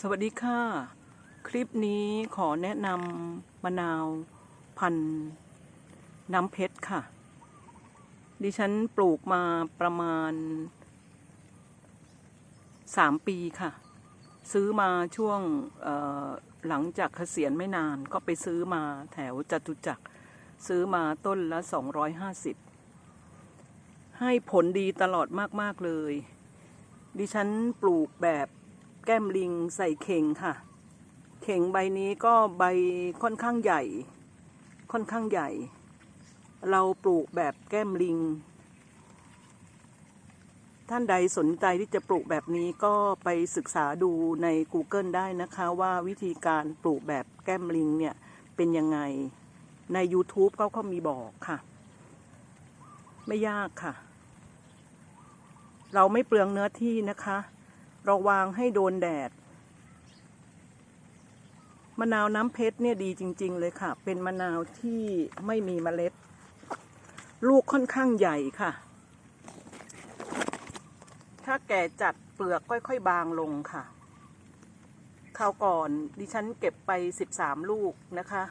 สวัสดีค่ะ คลิปนี้ขอแนะนำมะนาวพันธุ์น้ำเพชรค่ะ ดิฉันปลูกมาประมาณสามปีค่ะ ซื้อมาช่วงหลังจากเกษียณไม่นานก็ไปซื้อมาแถวจตุจักร ซื้อมาต้นละ 250 ให้ผลดีตลอดมาก ๆ เลย ดิฉันปลูกแบบ แก้มลิงใส่เข่งค่ะ เข่งใบนี้ก็ใบค่อนข้างใหญ่ ค่อนข้างใหญ่ เราปลูกแบบแก้มลิง ท่านใดสนใจที่จะปลูกแบบนี้ก็ไปศึกษาดูใน Google ได้นะคะว่าวิธีการปลูกแบบแก้มลิงเนี่ยเป็นยังไง ใน YouTube เขามีบอกค่ะ ไม่ยากค่ะ เราไม่เปลืองเนื้อที่นะคะ เราวางให้โดนแดด มะนาวน้ำเพชรเนี่ยดีจริง ๆ เลยค่ะ เป็นมะนาวที่ไม่มีเมล็ด ลูกค่อนข้างใหญ่ค่ะ ถ้าแก่จัดเปลือกค่อยๆ บางลงค่ะคราวก่อนดิฉันเก็บไป 13 ลูกนะคะ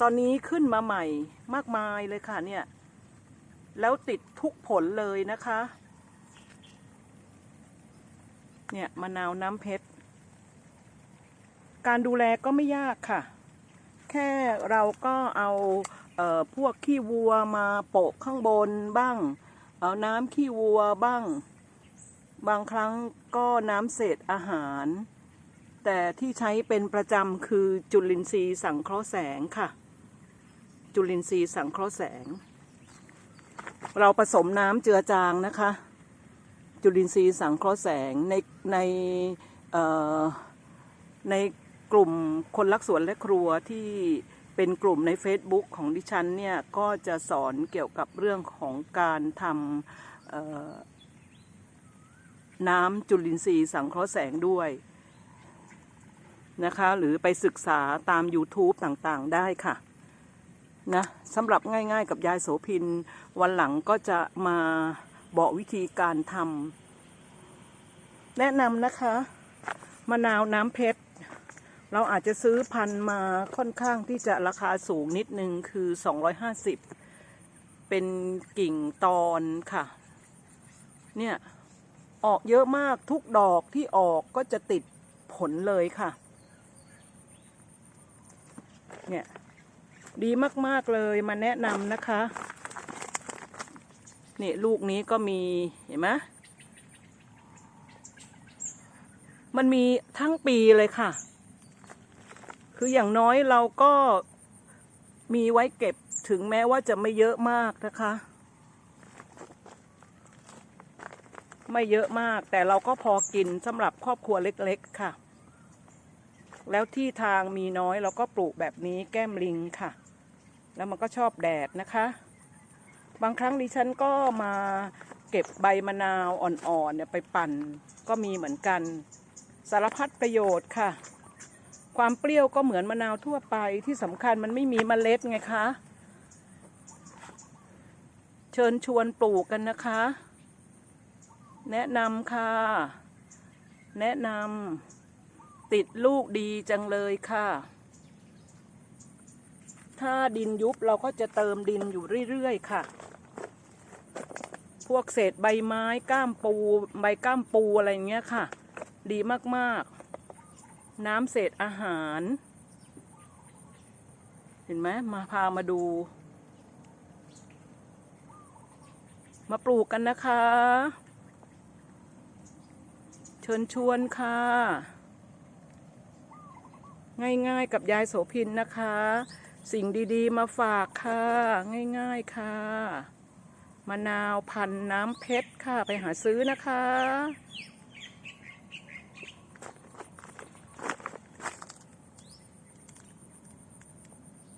ตอนนี้ขึ้นมาใหม่มากมายเลยค่ะเนี่ย แล้วติดทุกผลเลยนะคะ เนี่ยมะนาวน้ำเพชร การดูแลก็ไม่ยากค่ะ แค่เราก็เอาเอ่อพวกขี้วัวมาโปะข้างบนบ้าง เอาน้ำขี้วัวบ้าง บางครั้งก็น้ำเศษอาหาร แต่ที่ใช้เป็นประจำคือจุลินทรีย์สังเคราะห์แสงค่ะ จุลินทรีย์สังเคราะห์แสง เราผสมน้ำเจือจางนะคะ จุลินทรีย์สังเคราะห์แสงในในในกลุ่มคนรักสวนและครัวที่เป็นกลุ่มใน Facebook ของดิฉันเนี่ยก็จะสอนเกี่ยวกับเรื่องของการทำน้ำจุลินทรีย์สังเคราะห์แสงด้วยนะคะหรือไปศึกษาตาม YouTube ต่างๆได้ค่ะนะสำหรับง่ายๆกับยายโสพิน วันหลังก็จะมาบอกวิธีการทำ แนะนำนะคะ มะนาวน้ำเพชร เราอาจจะซื้อพันมาค่อนข้างที่จะราคาสูงนิดนึงคือ 250 เป็นกิ่งตอนค่ะ เนี่ย ออกเยอะมากทุกดอกที่ออกก็จะติดผลเลยค่ะ เนี่ย ดีมากๆเลยมาแนะนำนะคะ นี่ลูกนี้ก็มีเห็นไหม มันมีทั้งปีเลยค่ะ คืออย่างน้อยเราก็มีไว้เก็บถึงแม้ว่าจะไม่เยอะมากนะคะ ไม่เยอะมากแต่เราก็พอกินสำหรับครอบครัวเล็กๆค่ะ แล้วที่ทางมีน้อยเราก็ปลูกแบบนี้แก้มลิงค่ะ แล้วมันก็ชอบแดดนะคะ บางครั้งดิฉันก็มาเก็บใบมะนาวอ่อนๆเนี่ยไปปั่นก็มีเหมือนกัน สารพัดประโยชน์ค่ะ ความเปรี้ยวก็เหมือนมะนาวทั่วไปที่สำคัญมันไม่มีมเมล็ดไงคะ เชิญชวนปลูกกันนะคะ แนะนำค่ะ แนะนำติดลูกดีจังเลยค่ะ ถ้าดินยุบเราก็จะเติมดินอยู่เรื่อยๆค่ะพวกเศษใบไม้ก้ามปู ใบก้ามปูอะไรอย่างเงี้ยค่ะ ดีมากๆ น้ำเศษอาหาร เห็นไหมมาพามาดู มาปลูกกันนะคะ เชิญชวนค่ะ ง่ายๆกับยายโสพินนะคะ สิ่งดีๆ มาฝากค่ะ ง่ายๆค่ะมะนาวพันธุ์น้ำเพชรค่ะ ไปหาซื้อนะคะ